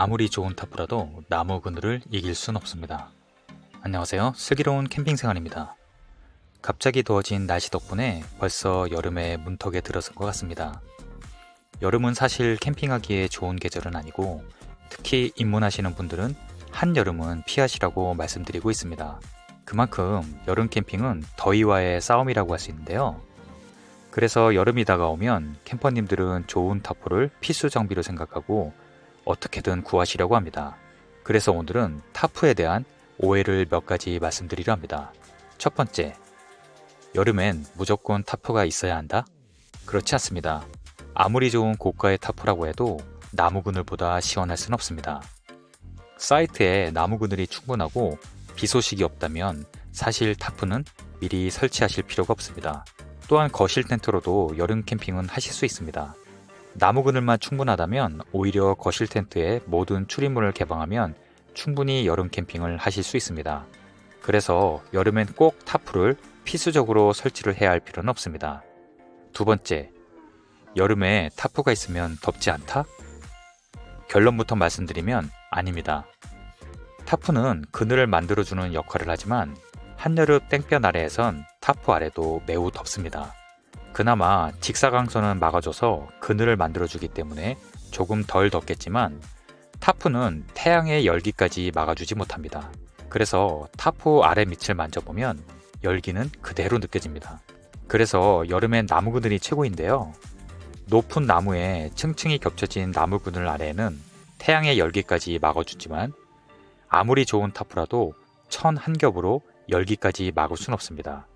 아무리 좋은 타프라도 나무 그늘을 이길 순 없습니다. 안녕하세요. 슬기로운 캠핑 생활입니다. 갑자기 더워진 날씨 덕분에 벌써 여름의 문턱에 들어선 것 같습니다. 여름은 사실 캠핑하기에 좋은 계절은 아니고 특히 입문하시는 분들은 한여름은 피하시라고 말씀드리고 있습니다. 그만큼 여름 캠핑은 더위와의 싸움이라고 할 수 있는데요. 그래서 여름이 다가오면 캠퍼님들은 좋은 타포를 필수 장비로 생각하고 어떻게든 구하시려고 합니다. 그래서 오늘은 타프에 대한 오해를 몇 가지 말씀드리려 합니다. 첫 번째, 여름엔 무조건 타프가 있어야 한다? 그렇지 않습니다. 아무리 좋은 고가의 타프라고 해도 나무 그늘보다 시원할 순 없습니다. 사이트에 나무 그늘이 충분하고 비 소식이 없다면 사실 타프는 미리 설치하실 필요가 없습니다. 또한 거실 텐트로도 여름 캠핑은 하실 수 있습니다. 나무 그늘만 충분하다면 오히려 거실 텐트에 모든 출입문을 개방하면 충분히 여름 캠핑을 하실 수 있습니다. 그래서 여름엔 꼭 타프를 필수적으로 설치를 해야 할 필요는 없습니다. 두 번째, 여름에 타프가 있으면 덥지 않다? 결론부터 말씀드리면 아닙니다. 타프는 그늘을 만들어주는 역할을 하지만 한여름 땡볕 아래에선 타프 아래도 매우 덥습니다. 그나마 직사광선은 막아줘서 그늘을 만들어주기 때문에 조금 덜 덥겠지만 타프는 태양의 열기까지 막아주지 못합니다. 그래서 타프 아래 밑을 만져보면 열기는 그대로 느껴집니다. 그래서 여름엔 나무 그늘이 최고인데요. 높은 나무에 층층이 겹쳐진 나무 그늘 아래에는 태양의 열기까지 막아주지만 아무리 좋은 타프라도 천 한 겹으로 열기까지 막을 순 없습니다.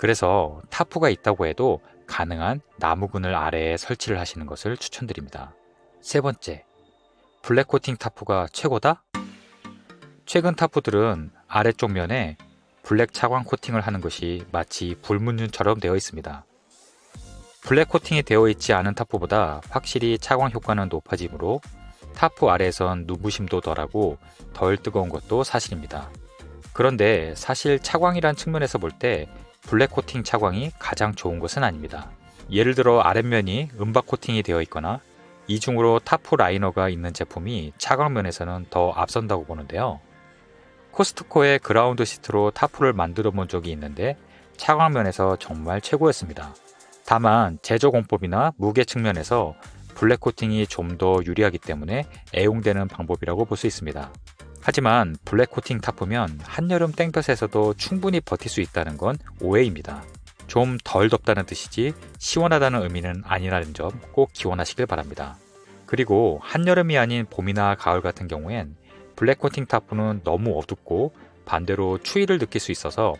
그래서 타프가 있다고 해도 가능한 나무 그늘 아래에 설치를 하시는 것을 추천드립니다. 세 번째, 블랙 코팅 타프가 최고다? 최근 타프들은 아래쪽 면에 블랙 차광 코팅을 하는 것이 마치 불문율처럼 되어 있습니다. 블랙 코팅이 되어 있지 않은 타프보다 확실히 차광 효과는 높아지므로 타프 아래에선 누부심도 덜하고 덜 뜨거운 것도 사실입니다. 그런데 사실 차광이란 측면에서 볼 때 블랙 코팅 차광이 가장 좋은 것은 아닙니다. 예를 들어 아랫면이 은박 코팅이 되어 있거나 이중으로 타프 라이너가 있는 제품이 차광면에서는 더 앞선다고 보는데요. 코스트코의 그라운드 시트로 타프를 만들어 본 적이 있는데 차광면에서 정말 최고였습니다. 다만 제조 공법이나 무게 측면에서 블랙 코팅이 좀 더 유리하기 때문에 애용되는 방법이라고 볼 수 있습니다. 하지만 블랙 코팅 타프면 한여름 땡볕에서도 충분히 버틸 수 있다는 건 오해입니다. 좀 덜 덥다는 뜻이지 시원하다는 의미는 아니라는 점 꼭 기원하시길 바랍니다. 그리고 한여름이 아닌 봄이나 가을 같은 경우엔 블랙 코팅 타프는 너무 어둡고 반대로 추위를 느낄 수 있어서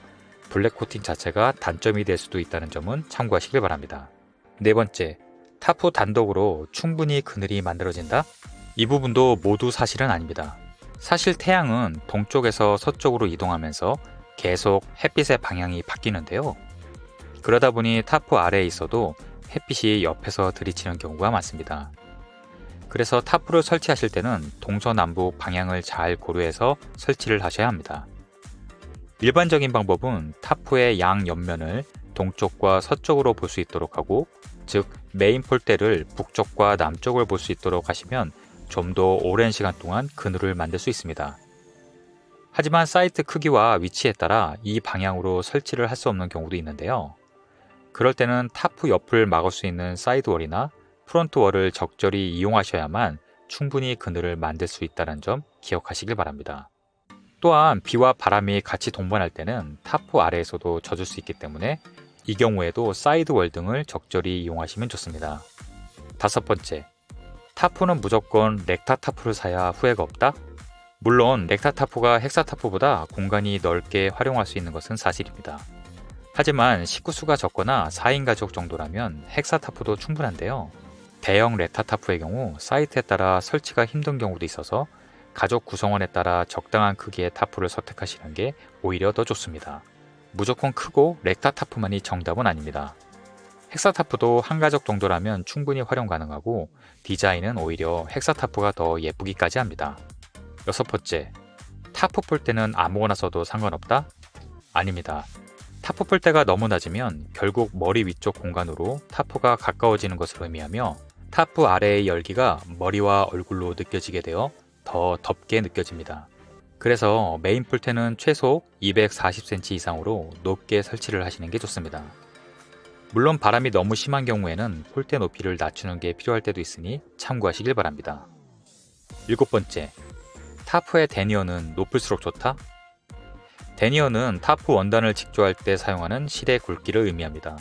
블랙 코팅 자체가 단점이 될 수도 있다는 점은 참고하시길 바랍니다. 네 번째, 타프 단독으로 충분히 그늘이 만들어진다? 이 부분도 모두 사실은 아닙니다. 사실 태양은 동쪽에서 서쪽으로 이동하면서 계속 햇빛의 방향이 바뀌는데요. 그러다 보니 타프 아래에 있어도 햇빛이 옆에서 들이치는 경우가 많습니다. 그래서 타프를 설치하실 때는 동서남북 방향을 잘 고려해서 설치를 하셔야 합니다. 일반적인 방법은 타프의 양 옆면을 동쪽과 서쪽으로 볼 수 있도록 하고, 즉 메인 폴대를 북쪽과 남쪽을 볼 수 있도록 하시면 좀 더 오랜 시간 동안 그늘을 만들 수 있습니다. 하지만 사이트 크기와 위치에 따라 이 방향으로 설치를 할 수 없는 경우도 있는데요. 그럴 때는 타프 옆을 막을 수 있는 사이드월이나 프론트월을 적절히 이용하셔야만 충분히 그늘을 만들 수 있다는 점 기억하시길 바랍니다. 또한 비와 바람이 같이 동반할 때는 타프 아래에서도 젖을 수 있기 때문에 이 경우에도 사이드월 등을 적절히 이용하시면 좋습니다. 다섯 번째, 타프는 무조건 렉타 타프를 사야 후회가 없다? 물론 렉타 타프가 헥사 타프보다 공간이 넓게 활용할 수 있는 것은 사실입니다. 하지만 식구수가 적거나 4인 가족 정도라면 헥사 타프도 충분한데요. 대형 렉타 타프의 경우 사이트에 따라 설치가 힘든 경우도 있어서 가족 구성원에 따라 적당한 크기의 타프를 선택하시는 게 오히려 더 좋습니다. 무조건 크고 렉타 타프만이 정답은 아닙니다. 헥사 타프도 한 가족 정도라면 충분히 활용 가능하고 디자인은 오히려 헥사 타프가 더 예쁘기까지 합니다. 여섯 번째, 타프 폴대는 아무거나 써도 상관없다? 아닙니다. 타프 폴대가 너무 낮으면 결국 머리 위쪽 공간으로 타프가 가까워지는 것을 의미하며 타프 아래의 열기가 머리와 얼굴로 느껴지게 되어 더 덥게 느껴집니다. 그래서 메인 폴대는 최소 240cm 이상으로 높게 설치를 하시는 게 좋습니다. 물론 바람이 너무 심한 경우에는 폴대 높이를 낮추는 게 필요할 때도 있으니 참고하시길 바랍니다. 일곱 번째, 타프의 데니어는 높을수록 좋다? 데니어는 타프 원단을 직조할 때 사용하는 실의 굵기를 의미합니다.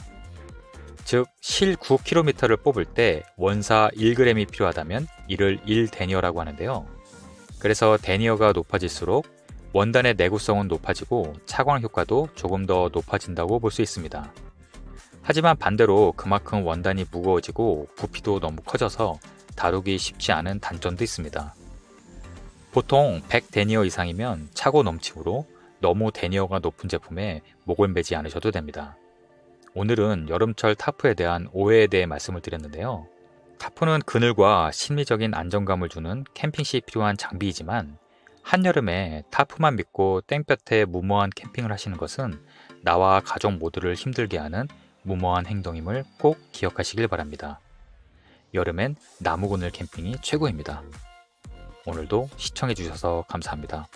즉, 실 9km를 뽑을 때 원사 1g이 필요하다면 이를 1데니어라고 하는데요. 그래서 데니어가 높아질수록 원단의 내구성은 높아지고 차광 효과도 조금 더 높아진다고 볼 수 있습니다. 하지만 반대로 그만큼 원단이 무거워지고 부피도 너무 커져서 다루기 쉽지 않은 단점도 있습니다. 보통 100 데니어 이상이면 차고 넘치므로 너무 데니어가 높은 제품에 목을 매지 않으셔도 됩니다. 오늘은 여름철 타프에 대한 오해에 대해 말씀을 드렸는데요. 타프는 그늘과 심리적인 안정감을 주는 캠핑 시 필요한 장비이지만 한여름에 타프만 믿고 땡볕에 무모한 캠핑을 하시는 것은 나와 가족 모두를 힘들게 하는 무모한 행동임을 꼭 기억하시길 바랍니다. 여름엔 나무 그늘 캠핑이 최고입니다. 오늘도 시청해주셔서 감사합니다.